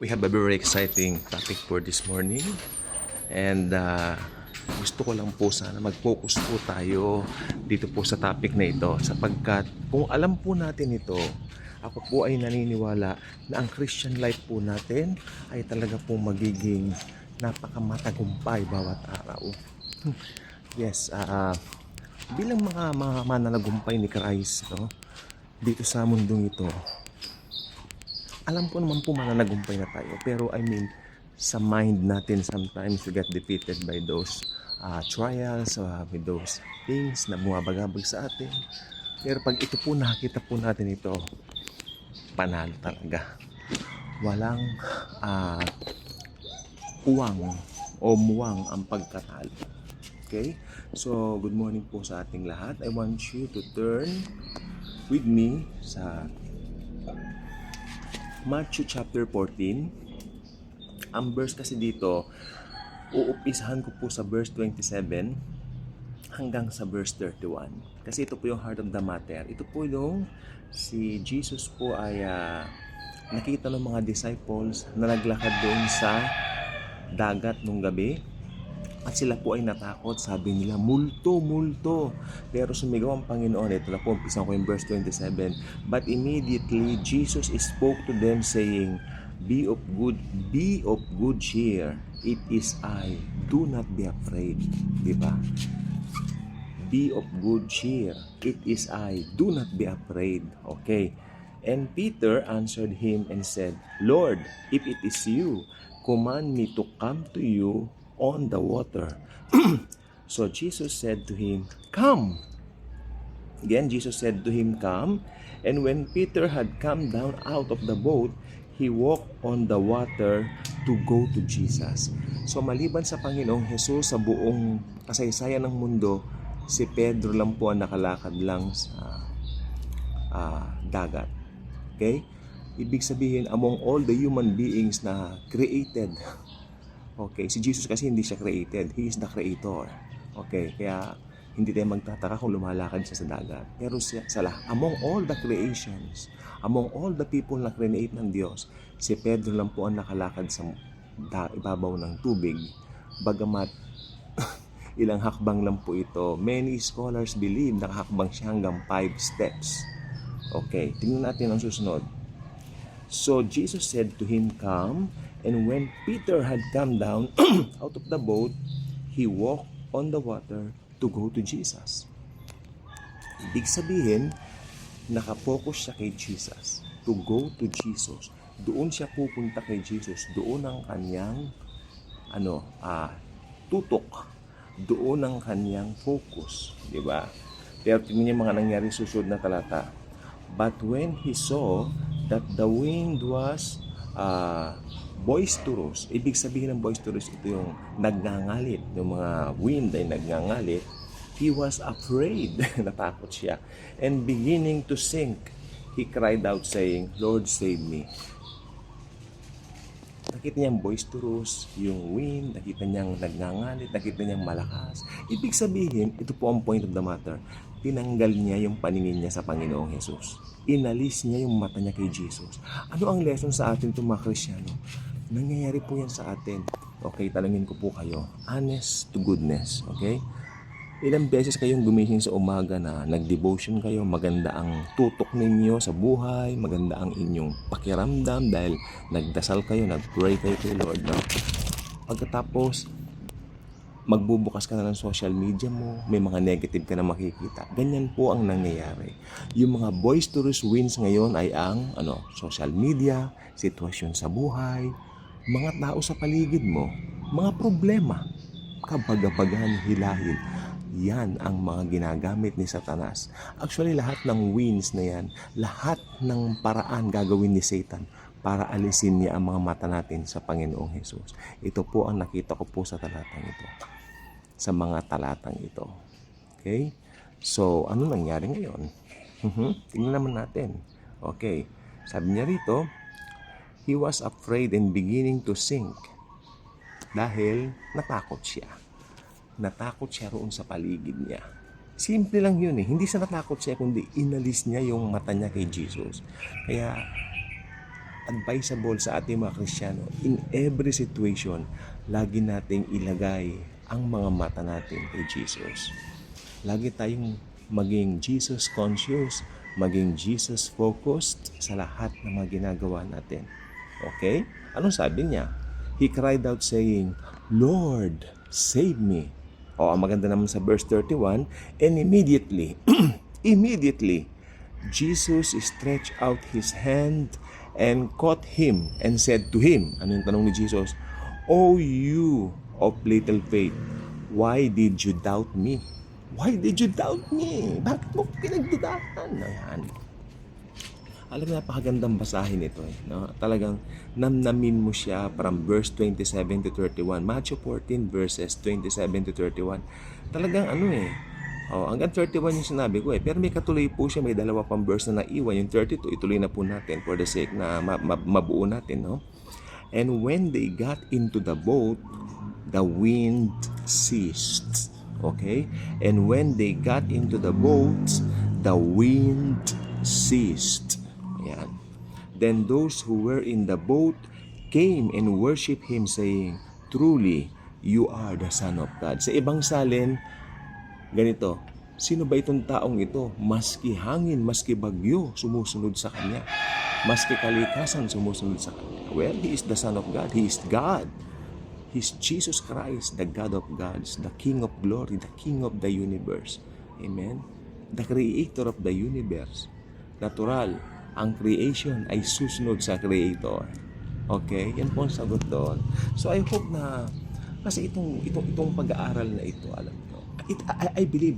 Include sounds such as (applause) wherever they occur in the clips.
We have a very exciting topic for this morning. And uh, gusto ko lang po sana mag-focus po tayo dito po sa topic na ito. Sapagkat kung alam po natin ito, ako po ay naniniwala na ang Christian life po natin ay talaga po magiging napakamatagumpay bawat araw. Yes, ah bilang mga, mga mananagumpay ni Christ no, dito sa mundong ito, alam ko naman po mananagumpay na tayo. Pero I mean, sa mind natin sometimes we get defeated by those uh, trials, uh, with those things na bumabagabag sa atin. Pero pag ito po nakita po natin ito, panalo talaga. Walang uh, uwang o muwang ang pagkatalo. Okay? So, good morning po sa ating lahat. I want you to turn with me sa Matthew chapter 14. Ang verse kasi dito, uupisahan ko po sa verse 27 hanggang sa verse 31. Kasi ito po yung heart of the matter. Ito po yung si Jesus po ay ah, nakita ng mga disciples na naglakad doon sa dagat nung gabi. At sila po ay natakot. Sabi nila, multo, multo. Pero sumigaw ang Panginoon. Ito na po, umpisan ko yung verse 27. But immediately, Jesus spoke to them saying, Be of good, be of good cheer. It is I. Do not be afraid. Di ba? Be of good cheer. It is I. Do not be afraid. Okay. And Peter answered him and said, Lord, if it is you, command me to come to you on the water. (clears throat) so Jesus said to him, Come. Again, Jesus said to him, Come. And when Peter had come down out of the boat, he walked on the water to go to Jesus. So maliban sa Panginoong Jesus sa buong kasaysayan ng mundo, si Pedro lang po ang nakalakad lang sa ah, dagat. Okay? Ibig sabihin, among all the human beings na created, okay, si Jesus kasi hindi siya created. He is the creator. Okay, kaya hindi tayo magtataka kung lumalakad siya sa dagat. Pero siya, sala, among all the creations, among all the people na create ng Diyos, si Pedro lang po ang nakalakad sa da, ibabaw ng tubig. Bagamat (laughs) ilang hakbang lang po ito. Many scholars believe nakahakbang siya hanggang 5 steps. Okay, tingnan natin ang susunod. So Jesus said to him, Come. And when Peter had come down (clears throat) out of the boat, he walked on the water to go to Jesus. Ibig sabihin, nakapokus siya kay Jesus. To go to Jesus. Doon siya pupunta kay Jesus. Doon ang kanyang ano, ah, tutok. Doon ang kanyang focus. Di ba? Pero tingnan niyo mga nangyari susunod na talata. But when he saw that the wind was uh, boisterous, ibig sabihin ng boisterous, ito yung nagngangalit, yung mga wind ay nagngangalit, he was afraid, (laughs) natakot siya. And beginning to sink, he cried out saying, Lord, save me. Nakita niyang boisterous, yung wind, nakita niyang nagngangalit, nakita niyang malakas. Ibig sabihin, ito po ang point of the matter, tinanggal niya yung paningin niya sa Panginoong Jesus. Inalis niya yung mata niya kay Jesus. Ano ang lesson sa atin itong mga Krisyano? Nangyayari po yan sa atin. Okay, talangin ko po kayo. Honest to goodness. Okay? Ilang beses kayong gumising sa umaga na nag-devotion kayo, maganda ang tutok ninyo sa buhay, maganda ang inyong pakiramdam dahil nagdasal kayo, nag-pray kayo kay Lord. No? Pagkatapos, magbubukas ka na ng social media mo, may mga negative ka na makikita. Ganyan po ang nangyayari. Yung mga boisterous winds ngayon ay ang ano, social media, sitwasyon sa buhay, mga tao sa paligid mo, mga problema, kabagabagan, hilahin. Yan ang mga ginagamit ni Satanas. Actually, lahat ng winds na yan, lahat ng paraan gagawin ni Satan para alisin niya ang mga mata natin sa Panginoong Jesus. Ito po ang nakita ko po sa talatang ito. Sa mga talatang ito. Okay? So, ano nangyari ngayon? Mhm. Tingnan naman natin. Okay. Sabi niya rito, he was afraid and beginning to sink dahil natakot siya. Natakot siya roon sa paligid niya. Simple lang yun eh. Hindi siya natakot siya, kundi inalis niya yung mata niya kay Jesus. Kaya advisable sa ating mga Kristiyano, in every situation, lagi nating ilagay ang mga mata natin kay Jesus. Lagi tayong maging Jesus conscious, maging Jesus focused sa lahat ng mga ginagawa natin. Okay? Anong sabi niya? He cried out saying, Lord, save me. O, ang maganda naman sa verse 31, and immediately, (clears throat) immediately, Jesus stretched out his hand and caught him and said to him, ano yung tanong ni Jesus? O you of little faith, why did you doubt me? Why did you doubt me? Bakit mo pinagdudahan? Ayan. Alam mo, napakagandang basahin ito. Eh, no? Talagang namnamin mo siya from verse 27 to 31. Matthew 14 verses 27 to 31. Talagang ano eh, Oh, hanggang 31 yung sinabi ko eh. Pero may katuloy po siya, may dalawa pang verse na naiwan. Yung 32, ituloy na po natin for the sake na ma- ma- mabuo natin, no? And when they got into the boat, the wind ceased. Okay? And when they got into the boat, the wind ceased. Then those who were in the boat came and worshiped him saying, Truly, you are the Son of God. Sa ibang salin, ganito, sino ba itong taong ito? Maski hangin, maski bagyo, sumusunod sa kanya. Maski kalikasan, sumusunod sa kanya. Well, He is the Son of God. He is God. He is Jesus Christ, the God of gods, the King of glory, the King of the universe. Amen? The Creator of the universe. Natural, ang creation ay susunod sa Creator. Okay? Yan po ang sagot doon. So I hope na kasi itong itong itong pag-aaral na ito, alam nyo, it, I, I believe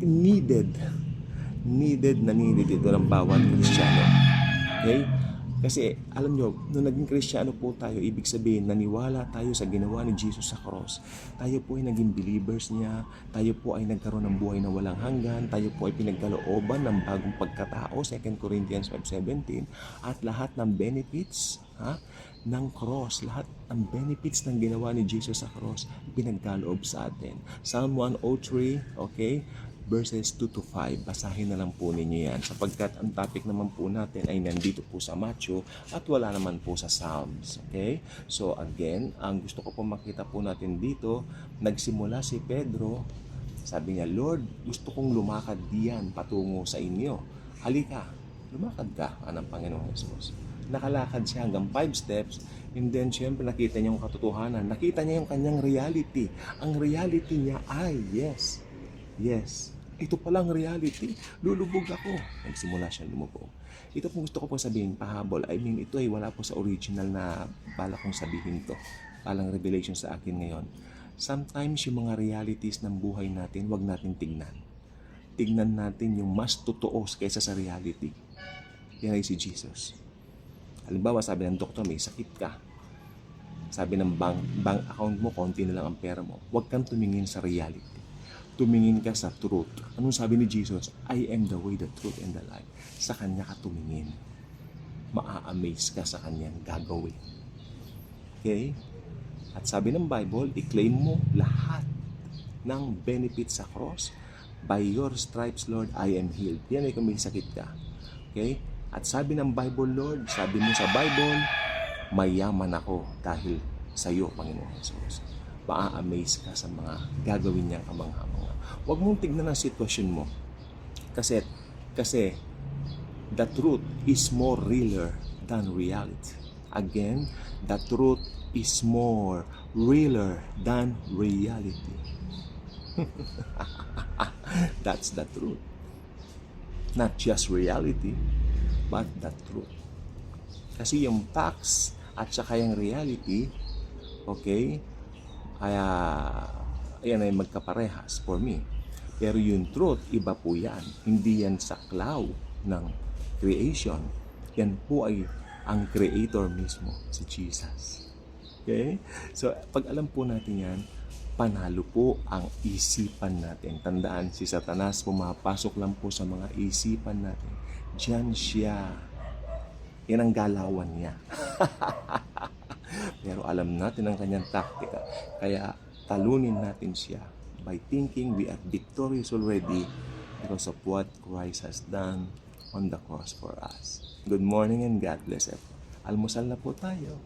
needed needed na needed ito ng bawat Kristiyano. Okay? Kasi alam nyo, nung naging Kristiyano po tayo, ibig sabihin, naniwala tayo sa ginawa ni Jesus sa cross. Tayo po ay naging believers niya. Tayo po ay nagkaroon ng buhay na walang hanggan. Tayo po ay pinagkalooban ng bagong pagkatao, 2 Corinthians 5.17. At lahat ng benefits ha, ng cross, lahat ng benefits ng ginawa ni Jesus sa cross, pinagkaloob sa atin. Psalm 103, okay? Verses 2 to 5. Basahin na lang po ninyo yan sapagkat ang topic naman po natin ay nandito po sa Matthew at wala naman po sa Psalms. Okay? So again, ang gusto ko po makita po natin dito, nagsimula si Pedro, sabi niya, Lord, gusto kong lumakad diyan patungo sa inyo. Halika, lumakad ka, anang Panginoong Jesus. Nakalakad siya hanggang 5 steps and then syempre nakita niya yung katotohanan. Nakita niya yung kanyang reality. Ang reality niya ay, yes, yes, ito palang reality. Lulubog ako. Nagsimula siya lumubog. Ito po gusto ko po sabihin, pahabol. I mean, ito ay wala po sa original na bala kong sabihin to. Palang revelation sa akin ngayon. Sometimes yung mga realities ng buhay natin, wag natin tignan. Tignan natin yung mas totoo kaysa sa reality. Yan ay si Jesus. Halimbawa, sabi ng doktor, may sakit ka. Sabi ng bank, bank account mo, konti na lang ang pera mo. Huwag kang tumingin sa reality tumingin ka sa truth. Anong sabi ni Jesus? I am the way, the truth, and the life. Sa Kanya ka tumingin. Maa-amaze ka sa Kanyang gagawin. Okay? At sabi ng Bible, i-claim mo lahat ng benefits sa cross. By your stripes, Lord, I am healed. Yan ay kung may sakit ka. Okay? At sabi ng Bible, Lord, sabi mo sa Bible, mayaman ako dahil sa iyo, Panginoon Jesus. Maa-amaze ka sa mga gagawin niyang kamangha-mangha. Huwag mong tignan ang sitwasyon mo. Kasi, kasi, the truth is more realer than reality. Again, the truth is more realer than reality. (laughs) That's the truth. Not just reality, but the truth. Kasi yung facts at saka yung reality, okay, kaya yan ay magkaparehas for me. Pero yung truth, iba po yan. Hindi yan sa cloud ng creation. Yan po ay ang creator mismo, si Jesus. Okay? So, pag alam po natin yan, panalo po ang isipan natin. Tandaan, si Satanas pumapasok lang po sa mga isipan natin. Diyan siya. Yan ang galawan niya. (laughs) Pero alam natin ang kanyang taktika. Kaya talunin natin siya by thinking we are victorious already because of what Christ has done on the cross for us. Good morning and God bless everyone. Almusal na po tayo.